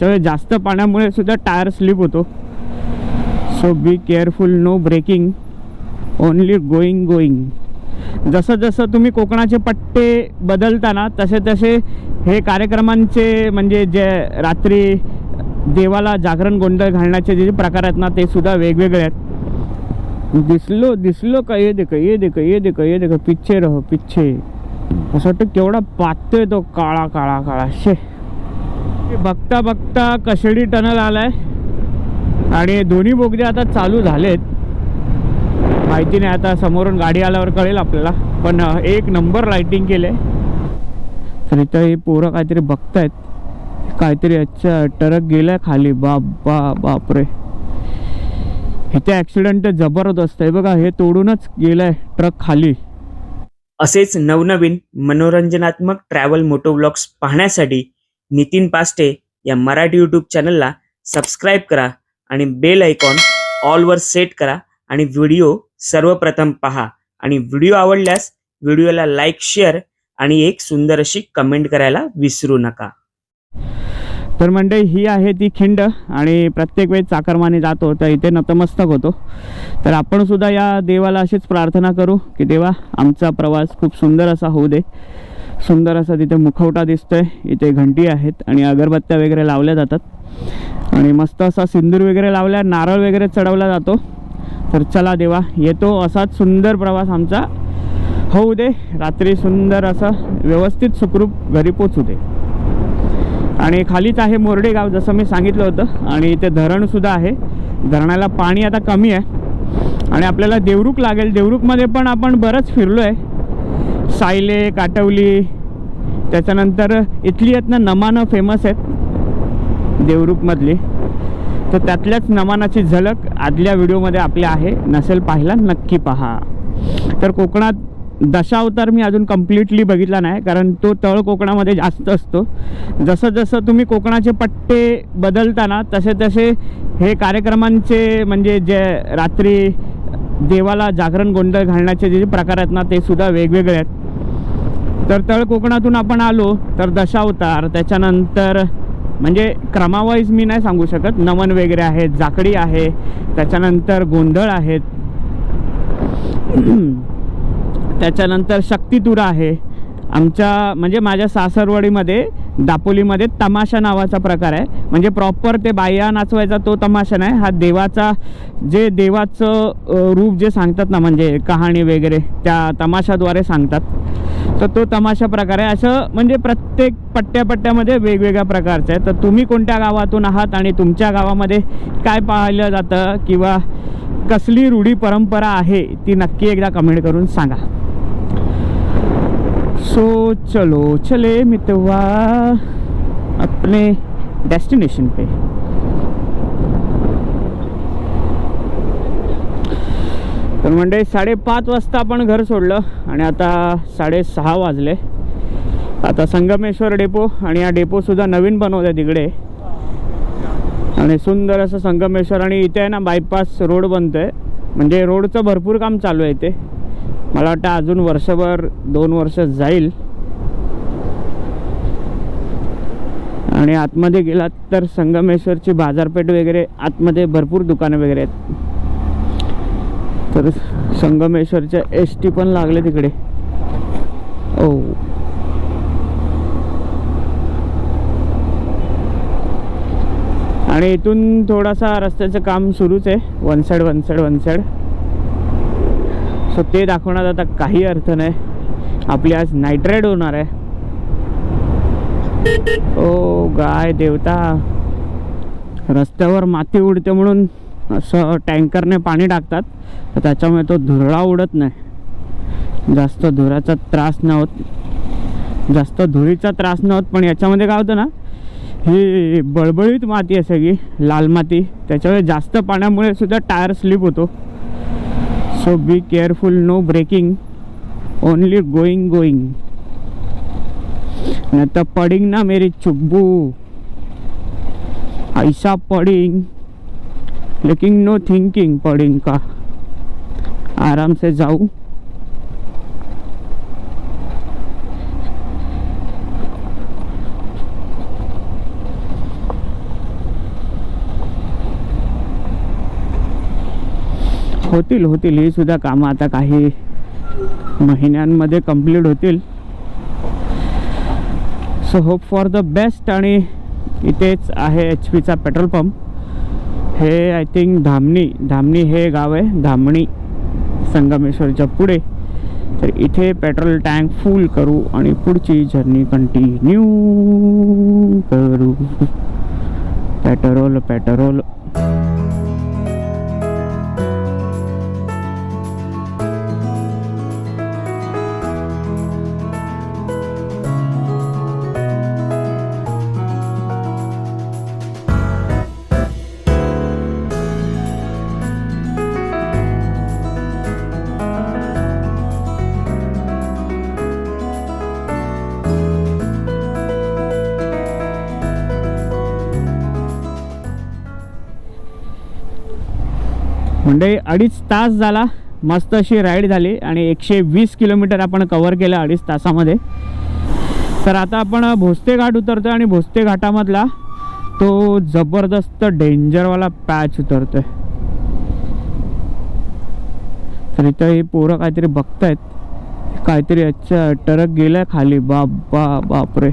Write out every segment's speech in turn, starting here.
त्यामुळे जास्त पाण्यामुळे सुद्धा टायर स्लिप होतो. So be careful no braking only going going जसं जसं तुम्ही कोकणाचे पट्टे बदलताना तसे तसे हे कार्यक्रमांचे म्हणजे जे रात्री देवाला जागरण गोंधळ घालण्याचे जे प्रकार आहेत ना ते सुद्धा वेगवेगळे आहेत. दिसलो दिसलो का? ये देखो ये देखो ये देखो ये देखो पिच्छे रहो पिच्छे. असं वाटतं केवढा पातोय तो काळा काळा काळा. शे. बघता बघता कशेडी टनल आलाय. आणि दोन्ही बोगदे आता चालू झालेत. माहिती नाही आता समोरून गाडी आल्यावर कळेल आपल्याला. पण एक नंबर लाइटिंग केले तर इथं हे पोरं काहीतरी बघतायत. काहीतरी अच्छा ट्रक गेलाय खाली. बाप बा बापरे. इथे ॲक्सिडेंट जबरदस्त आहे. बघा हे तोडूनच गेलाय ट्रक खाली. असेच नवनवीन मनोरंजनात्मक ट्रॅव्हल मोटोब्लॉग्स पाहण्यासाठी नितीन पास्टे या मराठी यूट्यूब चॅनलला सबस्क्राईब करा आणि बेल आयकॉन ऑलवर सेट करा आणि व्हिडिओ सर्वप्रथम पहा. आणि व्हिडिओ आवडल्यास व्हिडिओला लाईक शेअर आणि एक सुंदर अशी कमेंट करायला विसरू नका. तर मंडळी ही आहे ती खिंड आणि प्रत्येक वेळेस चाकरमाने जातो तर इथे नतमस्तक होतो. तर आपण सुद्धा या देवाला अशीच प्रार्थना करू की देवा आमचा प्रवास खूप सुंदर असा होऊ दे. सुंदर असा तिथे मुखवटा दिसतोय. इथे घंटी आहेत आणि अगरबत्त्या वगैरे लावल्या जातात. आणि मस्त असा सिंदूर वगैरे लावल्या नारळ वगैरे चढवला जातो. तर चला देवा येतो असाच सुंदर प्रवास आमचा. होऊ दे रात्री सुंदर असा व्यवस्थित सुखरूप घरी पोचू दे. आणि खालीच आहे मोरडे गाव जसं मी सांगितलं होतं. आणि इथे धरणसुद्धा आहे. धरणाला पाणी आता कमी आहे. आणि आपल्याला देवरुख लागेल. देवरुखमध्ये पण आपण बरंच फिरलो आहे सायले काटवली त्याच्यानंतर इथली आहेत ना नमानं फेमस आहेत देवरुखमधली तर त्यातल्याच नमानाची झलक आदल्या व्हिडिओमध्ये आपल्या आहे. नसेल पाहिला नक्की पहा. तर कोकणात दशावतार मी अजून कम्प्लिटली बघितला नाही कारण तो तळ कोकणामध्ये जास्त असतो. जसं जसं तुम्ही कोकणाचे पट्टे बदलताना तसे तसे हे कार्यक्रमांचे म्हणजे जे रात्री देवाला जागरण गोंधळ घालण्याचे जे प्रकार आहेत ना ते सुद्धा वेगवेगळे आहेत. तर तळ कोकणातून आपण आलो तर दशावतार त्याच्यानंतर म्हणजे क्रमावाईज मी नाही सांगू शकत नमन वगैरे आहेत जाकडी आहे त्याच्यानंतर गोंधळ आहेत त्याच्यानंतर शक्तितुरा आहे. आमच्या म्हणजे माझ्या सासरवाडीमध्ये दापोलीमध्ये तमाशा नावाचा प्रकार आहे. म्हणजे प्रॉपर ते बाह्या नाचवायचा तो तमाशा नाही हा देवाचा जे देवाचं रूप जे सांगतात ना म्हणजे कहाणी वगैरे त्या तमाशाद्वारे सांगतात. तर तो तमाशा प्रकार आहे. असं म्हणजे प्रत्येक पट्ट्यापट्ट्यामध्ये वेगवेगळ्या प्रकारचं आहे तर तुम्ही कोणत्या गावातून आहात आणि तुमच्या गावामध्ये काय पाहिलं जातं किंवा कसली रूढी परंपरा आहे ती नक्की एकदा कमेंट करून सांगा. सो चलो चले मितवा अपने डेस्टिनेशन पे. तर म्हणजे साडेपाच वाजता आपण घर सोडलं आणि आता साडेसहा वाजले. आता संगमेश्वर डेपो आणि हा डेपोसुद्धा नवीन बनवत तिकडे. आणि सुंदर असं संगमेश्वर आणि इथे आहे ना बायपास रोड बनतोय. म्हणजे रोडचं भरपूर काम चालू आहे इथे. मला वाटतं अजून वर्षभर दोन वर्ष जाईल. आणि आतमध्ये गेलात तर संगमेश्वरची बाजारपेठ वगैरे आतमध्ये भरपूर दुकानं वगैरे आहेत. तर संगमेश्वरच्या एस टी पण लागले तिकडे. ओ. आणि इथून थोडासा रस्त्याचं काम सुरूच आहे. One side one side one side so ते दाखवण्यात आता काही अर्थ नाही. आपली आज नाईट राईड होणार आहे. ओ गाय देवता. रस्त्यावर माती उडते म्हणून. असं टँकरने पाणी टाकतात तर त्याच्यामुळे तो धुरळा उडत नाही. जास्त धुराचा त्रास नाही होत जास्त धुळीचा त्रास नाही होत पण याच्यामध्ये काय होतं ना ही बळबळीत माती आहे सगळी लाल माती. त्याच्यामुळे जास्त पाण्यामुळे सुद्धा टायर स्लिप होतो. So be careful no braking only going going नाही तर पडिंग ना मेरी चुब्बू. ऐसा पडिंग. लेकिन नो थिंकिंग पडिंग का। आराम से जाऊ। होतील होतील ही सुद्धा कामं आता काही महिन्यांमध्ये कंप्लीट होतील. So hope for the best आणि इथेच आहे एच पीचा पेट्रोल पंप हे आय थिंक धामणी धामणी हे गाव आहे धामणी संगमेश्वरच्या पुढे. तर इथे पेट्रोल टँक फुल करू आणि पुढची जर्नी कंटिन्यू करू. Petrol petrol. अडीच तास झाला मस्त अशी राईड झाली आणि एकशे वीस किलोमीटर आपण कवर केलं अडीच तासामध्ये. तर आता आपण भोसते घाट उतरतोय आणि भोसते घाटामधला तो जबरदस्त डेंजरवाला पॅच उतरतोय. तर इथं हे पोरं काहीतरी बघतायत. काहीतरी अच्छा ट्रक गेलाय खाली. बाप बा बापरे.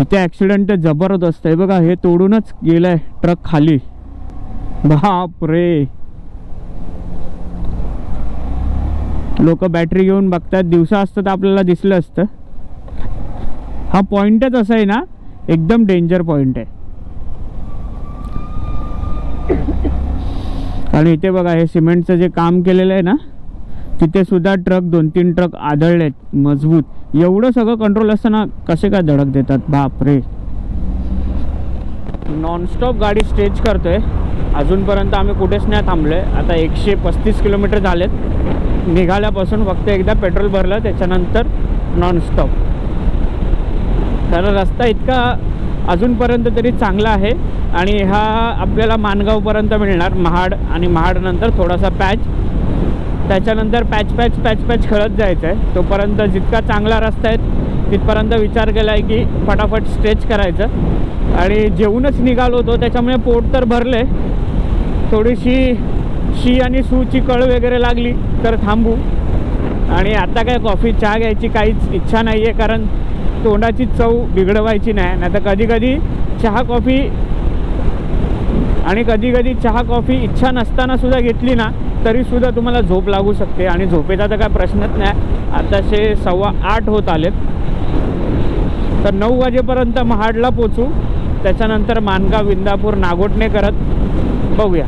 इथे ॲक्सिडेंट जबरदस्त आहे. बघा हे तोडूनच गेलाय ट्रक खाली. बाप रे. लोक बॅटरी घेऊन बघतात. दिवसा असतं तर आपल्याला दिसलं असतं. हा पॉइंटच असा आहे ना एकदम डेंजर पॉइंट आहे. आणि इथे बघा हे सिमेंटचं जे काम केलेलं आहे ना तिथे सुद्धा ट्रक दोन तीन ट्रक आदळलेत मजबूत. एवढं सगळं कंट्रोल असताना कसे काय धडक देतात? बाप रे. नॉनस्टॉप गाडी स्टेच करतो आहे अजूनपर्यंत आम्ही कुठेच नाही थांबलोय. आता एकशे पस्तीस किलोमीटर झालेत. निघाल्यापासून फक्त एकदा पेट्रोल भरलं त्याच्यानंतर नॉनस्टॉप तर रस्ता इतका अजूनपर्यंत तरी चांगला आहे आणि हा आपल्याला माणगावपर्यंत मिळणार. महाड आणि महाडनंतर थोडासा पॅच. त्याच्यानंतर पॅच पॅच पॅच पॅच खेळत जायचं आहे तोपर्यंत जितका चांगला रस्ता आहे तिथपर्यंत विचार केला आहे की फटाफट स्ट्रेच करायचं. आणि जेवूनच निघालो होतो त्याच्यामुळे पोट तर भरले. थोडीशी शी आणि सूची कळ वगैरे लागली तर थांबू. आणि आता काय कॉफी चहा घ्यायची काहीच इच्छा नाही आहे कारण तोंडाची चव बिघडवायची नाही. नाही तर कधी कधी चहा कॉफी आणि कधी कधी चहा कॉफी इच्छा नसताना सुद्धा घेतली ना तरीसुद्धा तुम्हाला झोप लागू शकते. आणि झोपेचा तर काय प्रश्नच नाही. आताशे सव्वा आठ होत आलेत. तर नऊ वाजेपर्यंत महाडला पोचू. त्याच्यानंतर मानगाव विंदापूर नागोटणे करत बघूया.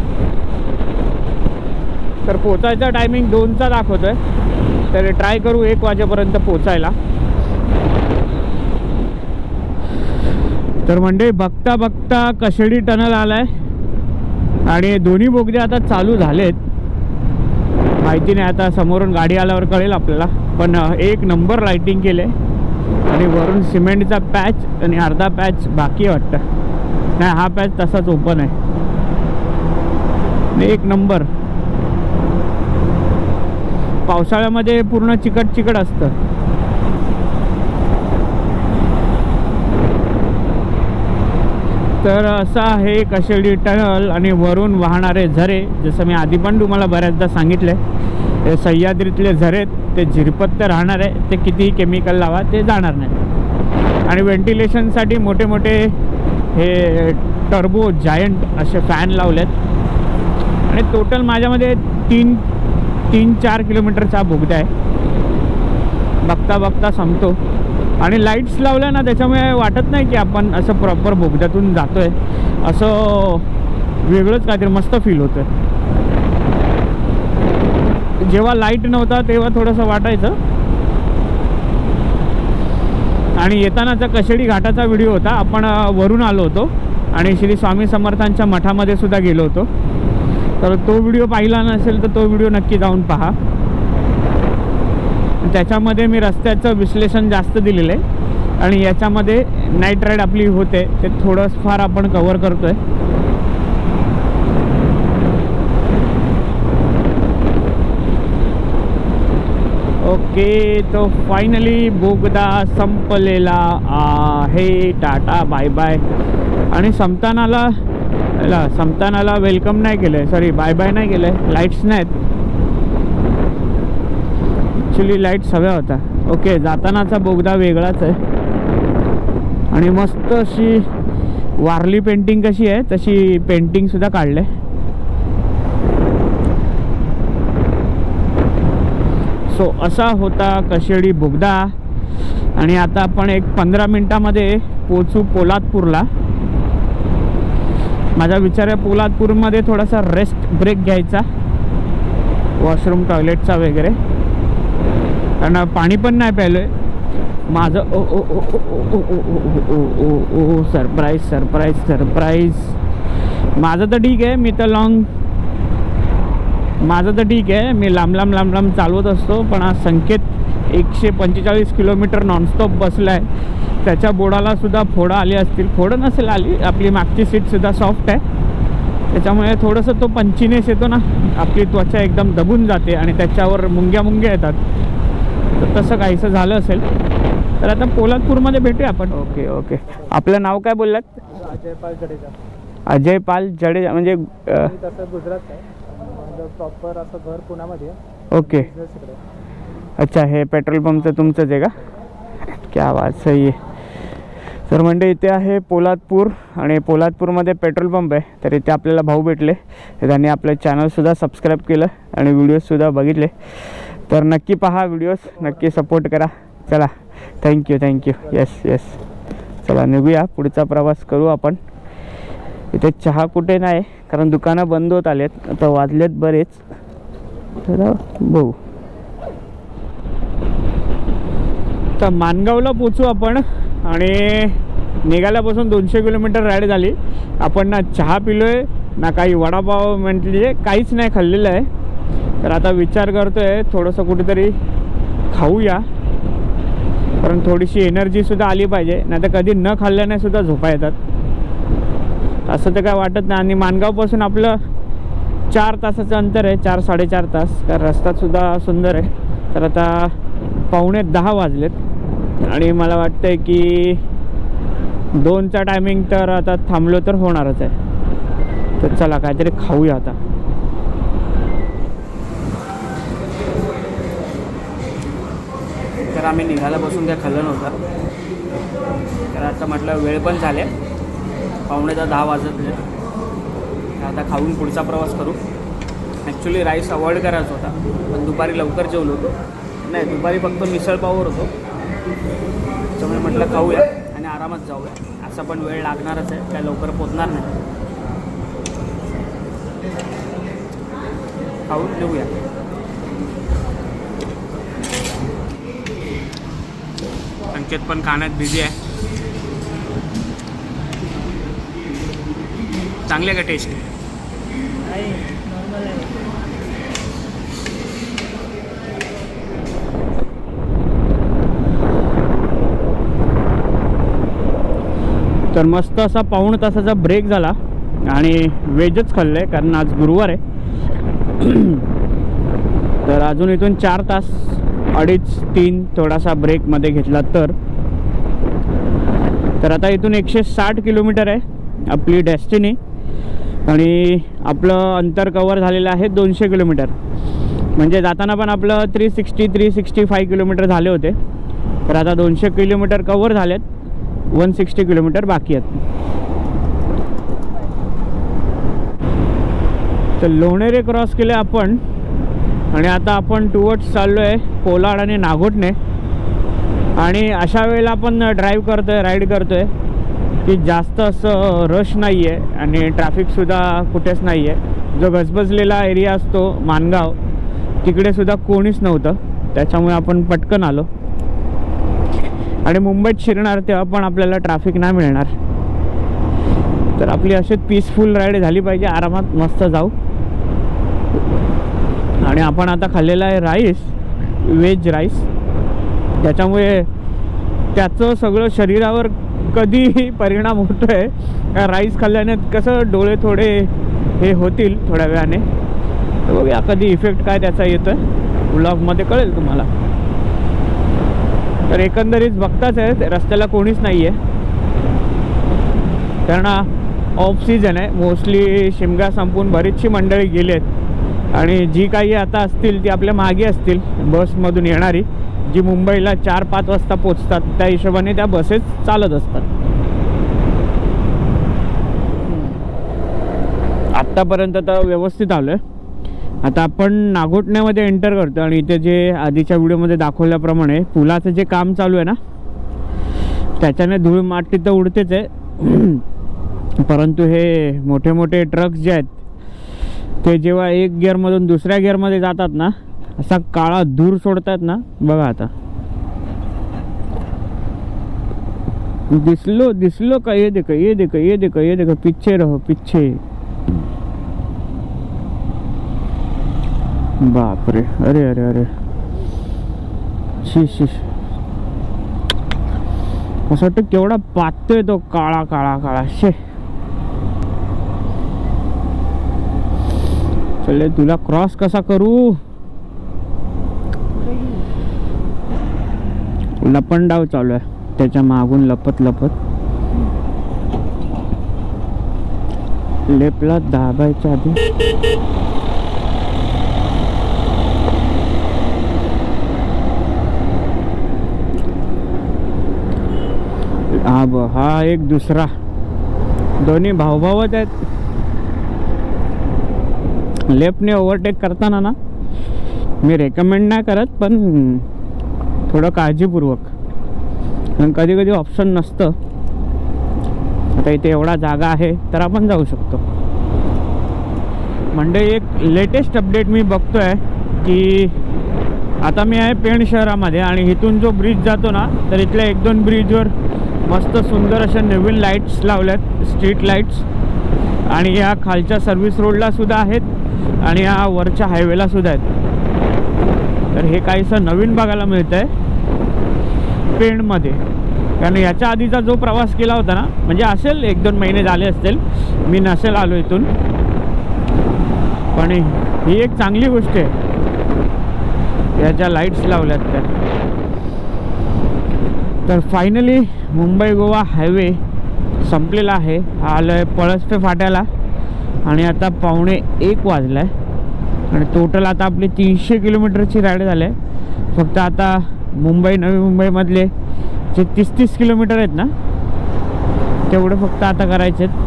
तर पोचायचा टायमिंग दोनचा दाखवतोय. तर ट्राय करू एक वाजेपर्यंत पोचायला. तर म्हणजे बघता बघता कशेडी टनल आलाय. आणि दोन्ही बोगदे आता चालू झालेत. माहिती नाही आता समोरून गाडी आल्यावर कळेल आपल्याला. पण एक नंबर लाईटिंग केले आणि वरून सिमेंटचा पॅच आणि अर्धा पॅच बाकी वाटतं. नाही हा पॅच तसाच ओपन आहे. एक नंबर. पावसाळ्यामध्ये पूर्ण चिकट चिकट असतं. तर असं आहे कशेडी टनल आणि वरून वाहणारे झरे जसं मी आधी पण तुम्हाला बऱ्याचदा सांगितलंय. ते सह्याद्रीतले झरे ते झिरपत तर राहणार आहे ते कितीही केमिकल लावा ते जाणार नाही. आणि व्हेंटिलेशनसाठी मोठे मोठे हे टर्बो जायंट असे फॅन लावलेत. आणि टोटल माझ्यामध्ये तीन तीन चार किलोमीटरचा बोगदा आहे. बघता बघता संपतो. आणि लाईट्स लावल्या ना त्याच्यामुळे वाटत नाही की आपण असं प्रॉपर बोगद्यातून आहे असं वेगळंच काहीतरी मस्त फील होतं जेव्हा लाइट नव्हता तेव्हा थोडंसं वाटायचं. आणि येतानाचा कशेडी घाटाचा व्हिडिओ होता. आपण वरून आलो होतो आणि श्री स्वामी समर्थांच्या मठामध्ये सुद्धा गेलो होतो. तर तो व्हिडिओ पाहिला नसेल तर तो व्हिडिओ नक्की जाऊन पहा. त्याच्यामध्ये मी रस्त्याचं विश्लेषण जास्त दिलेलं आहे. आणि याच्यामध्ये नाईट राईड आपली होते. ते थोडंफार आपण कवर आहे ओके तो फायनली बोगदा संपलेला आहे. टाटा बाय बाय आणि समतानाला याला समतानाला वेलकम नाही केलंय. सॉरी बाय बाय नाही केलंय. लाईट्स नाहीत. ॲक्च्युली लाईट्स हव्या होत्या. ओके जातानाचा बोगदा वेगळाच आहे. आणि मस्त अशी वारली पेंटिंग कशी आहे तशी पेंटिंगसुद्धा काढलं आहे सो असा होता कशेडी बोगदा आणि आता आपण एक पंधरा मिनटामध्ये पोचू पोलादपूरला माझा विचार आहे पोलादपूरमध्ये थोडासा रेस्ट ब्रेक घ्यायचा वॉशरूम टॉयलेटचा वगैरे कारण पाणी पण नाही प्यायलो आहे माझं ओ ओ ओ ओ ओ सरप्राईज सरप्राईज सरप्राईज माझं तर ठीक आहे मी तर लॉंग माझं तर ठीक आहे. मी लांब लांब लांब लांब चालवत असतो पण हा संकेत एकशे पंचेचाळीस किलोमीटर नॉनस्टॉप बसला आहे त्याच्या बोर्डाला सुद्धा फोडं आली असतील. फोडं नसेल आली आपली मागची सीटसुद्धा सॉफ्ट आहे. त्याच्यामुळे थोडंसं तो पंचीनेस येतो ना आपली त्वचा एकदम दबून जाते आणि त्याच्यावर मुंग्या मुंग्या येतात. तर तसं काहीसं झालं असेल. तर आता पोलादपूरमध्ये भेटूया आपण. Okay okay. आपलं नाव काय बोललात? अजय पाल जडेजा अजय पाल जडेजा म्हणजे गुजरात प्रॉपर असं घर पुण्यामध्ये ओके. अच्छा हे पेट्रोल पंपचं तुमचंच आहे का? क्या बात सही आहे. तर म्हणजे इथे आहे पोलादपूर आणि पोलादपूरमध्ये पेट्रोल पंप आहे तर इथे आपल्याला भाऊ भेटले. त्यांनी आपलं चॅनलसुद्धा सबस्क्राईब केलं आणि व्हिडिओजसुद्धा बघितले. तर नक्की पहा व्हिडिओज नक्की सपोर्ट करा. चला थँक्यू थँक्यू येस येस चला निघूया. पुढचा प्रवास करू आपण. इथे चहा कुठे नाही कारण दुकानं बंद होत आलेत आता वाजलेत बरेच. तर बघू. तर मानगावला पोचू आपण आणि निघाल्यापासून दोनशे किलोमीटर राईड झाली. आपण ना चहा पिलोय ना काही वडापाव म्हटली काहीच नाही खाल्लेलं आहे. तर आता विचार करतोय थोडंसं कुठेतरी खाऊया. कारण थोडीशी एनर्जीसुद्धा आली पाहिजे नाही तर कधी न खाल्ल्याने सुद्धा झोपा येतात. असं तर काय वाटत नाही. आणि माणगावपासून आपलं चार तासाचं अंतर आहे चार साडेचार तास. कारण रस्तासुद्धा सुंदर आहे. तर आता पावणे दहा वाजलेत. आणि मला वाटतंय की दोनचा टायमिंग तर आता थांबलो तर होणारच आहे. तर चला काहीतरी खाऊया आता. तर आम्ही निघाल्यापासून काय खाल्लं नव्हतं. तर आता म्हटलं वेळ पण झाले पावणे दहा दहा वाजत आता खाऊन पुढचा प्रवास करू. ॲक्च्युली राईस अवॉइड करायचा होता. पण दुपारी लवकर जेवलो होतो. नाही दुपारी फक्त मिसळपाववर होतो. त्याच्यामुळे म्हटलं खाऊया आणि आरामात जाऊया. असा पण वेळ लागणारच आहे. काय लवकर पोचणार नाही. खाऊन निघूया. संकेत पण खाण्यात बिझी आहे. चांगले का टेस्ट तर मस्त असा पाऊण तासाचा ब्रेक झाला आणि वेजच खाल्लं आहे कारण आज गुरुवार आहे. तर अजून इथून चार तास अडीच तीन थोडासा ब्रेकमध्ये घेतला तर. तर आता इथून एकशे साठ किलोमीटर आहे आपली डेस्टिनी आणि आपलं अंतर कवर झालेलं आहे दोनशे किलोमीटर. म्हणजे जाताना पण आपलं three sixty three sixty five kilometre झाले होते. तर आता दोनशे किलोमीटर कवर झालेत. वन सिक्स्टी किलोमीटर बाकी आहेत. तर लोणेरे क्रॉस केले आपण. आणि आता आपण टुवर्ड्स चाललो आहे कोलाड आणि नागोटणे. आणि अशा वेळेला आपण ड्राईव्ह करतो आहे राईड करतो आहे की जास्त असं रश नाही आहे आणि ट्रॅफिकसुद्धा कुठेच नाही आहे जो गजबजलेला एरिया असतो मानगाव तिकडेसुद्धा कोणीच नव्हतं. त्याच्यामुळे आपण पटकन आलो. आणि मुंबईत शिरणार तेव्हा पण आपल्याला ट्रॅफिक नाही मिळणार. तर आपली अशीच पीसफुल राईड झाली पाहिजे. आरामात मस्त जाऊ. आणि आपण आता खाल्लेला आहे राईस व्हेज राईस त्याच्यामुळे त्याचं सगळं शरीरावर कधीही परिणाम होतो आहे राईस खाल्ल्याने कसं डोळे थोडे हे होतील थोड्या वेळाने. तर बघूया कधी इफेक्ट काय त्याचा येतो आहे ब्लॉगमध्ये कळेल तुम्हाला. तर एकंदरीत बघताच आहे रस्त्याला कोणीच नाही आहे कारण ऑफ सीझन आहे. मोस्टली शिमगा संपून बरीचशी मंडळी गेली आहेत आणि जी काही आता असतील ती आपल्या मागे असतील बसमधून येणारी. जी मुंबईला चार पाच वाजता पोचतात त्या हिशोबाने त्या बसेस चालत असतात. आत्तापर्यंत तर व्यवस्थित आलो आहे आता आपण नागोटण्यामध्ये एंटर करतो आणि इथे जे आधीच्या व्हिडिओमध्ये दाखवल्याप्रमाणे पुलाचं जे काम चालू आहे ना त्याच्याने धूळ माती तर उडतेच आहे. परंतु हे मोठे मोठे ट्रक्स जे आहेत ते जेव्हा एक गिअरमधून दुसऱ्या गिअरमध्ये जातात ना असा काळा धूर सोडतात ना बघा आता. दिसलो दिसलो का? ये देखो ये देखो ये देखो ये देखो. पिच्छे रहो पिच्छे. बापरे. अरे अरे अरे. शी शी असं वाटतं केवढा पातोय तो काळा काळा काळा. शे. चले तुला क्रॉस कसा करू? लपंडाव चालू आहे. त्याच्या मागून लपत लपत. लेपला दाबायच्या आधी. हा ब हा एक दुसरा. दोन्ही भाऊभावच आहेत. लेफ्टने ओव्हरटेक करताना ना मी रेकमेंड नाही करत पण थोडं काळजीपूर्वक. कारण कधी कधी ऑप्शन नसतं. आता इथे एवढा जागा आहे तर आपण जाऊ शकतो. म्हणजे एक लेटेस्ट अपडेट मी बघतो आहे की आता मी आहे पेण शहरामध्ये आणि इथून जो ब्रिज जातो ना तर इथल्या एक दोन ब्रिजवर मस्त सुंदर अशा नवीन लाईट्स लावल्यात स्ट्रीट लाईट्स आणि या खालच्या सर्व्हिस रोडला सुद्धा आहेत आणि या वरच्या हायवेला सुद्धा आहेत. तर हे काहीसं नवीन बघायला मिळतं आहे पेणमध्ये. कारण याच्या आधीचा जो प्रवास केला होता ना म्हणजे असेल एक दोन महिने झाले असतील मी नसेल आलो इथून. पण ही एक चांगली गोष्ट आहे. याच्या लाईट्स लावल्यात त्या. तर फायनली मुंबई गोवा हायवे संपलेला आहे. आलं आहे पळसपे फाट्याला. आणि आता पावणे एक वाजला आहे आणि टोटल आता आपली तीनशे किलोमीटरची राईड झाली आहे फक्त आता मुंबई नवी मुंबईमधले जे तीस तीस किलोमीटर आहेत ना तेवढे फक्त आता करायचे आहेत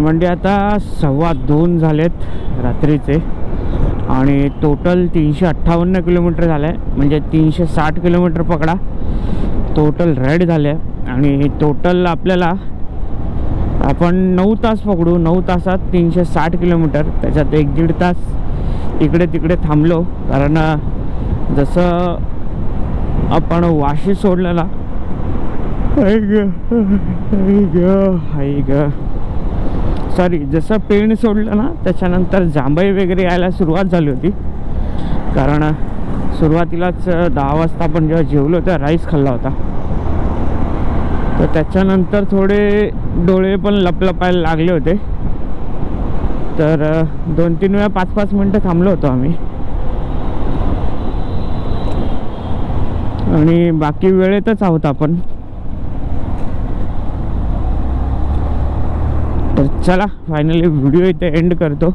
म्हणजे आता सव्वा दोन झालेत रात्रीचे. आणि टोटल तीनशे अठ्ठावन्न किलोमीटर झालं आहे म्हणजे तीनशे साठ किलोमीटर पकडा. टोटल राईड झाले आणि टोटल आपल्याला आपण नऊ तास पकडू. नऊ तासात तीनशे साठ किलोमीटर. त्याच्यात एक दीड तास इकडे तिकडे थांबलो. कारण जसं आपण वाशी सोडलेला. आई ग. आई ग. ग. सॉरी जसं पेण सोडलं ना त्याच्यानंतर जांभई वगैरे यायला सुरुवात झाली होती. कारण सुरुवातीलाच दहा वाजता आपण जेव्हा जेवलो तेव्हा राईस खाल्ला होता. तर त्याच्यानंतर थोडे डोळे पण लपलपायला लागले होते. तर दोन तीन वेळा पाच पाच मिनटं थांबलो होतो आम्ही. आणि बाकी वेळेतच आहोत आपण तर चला फायनली व्हिडिओ इथे एंड करतो.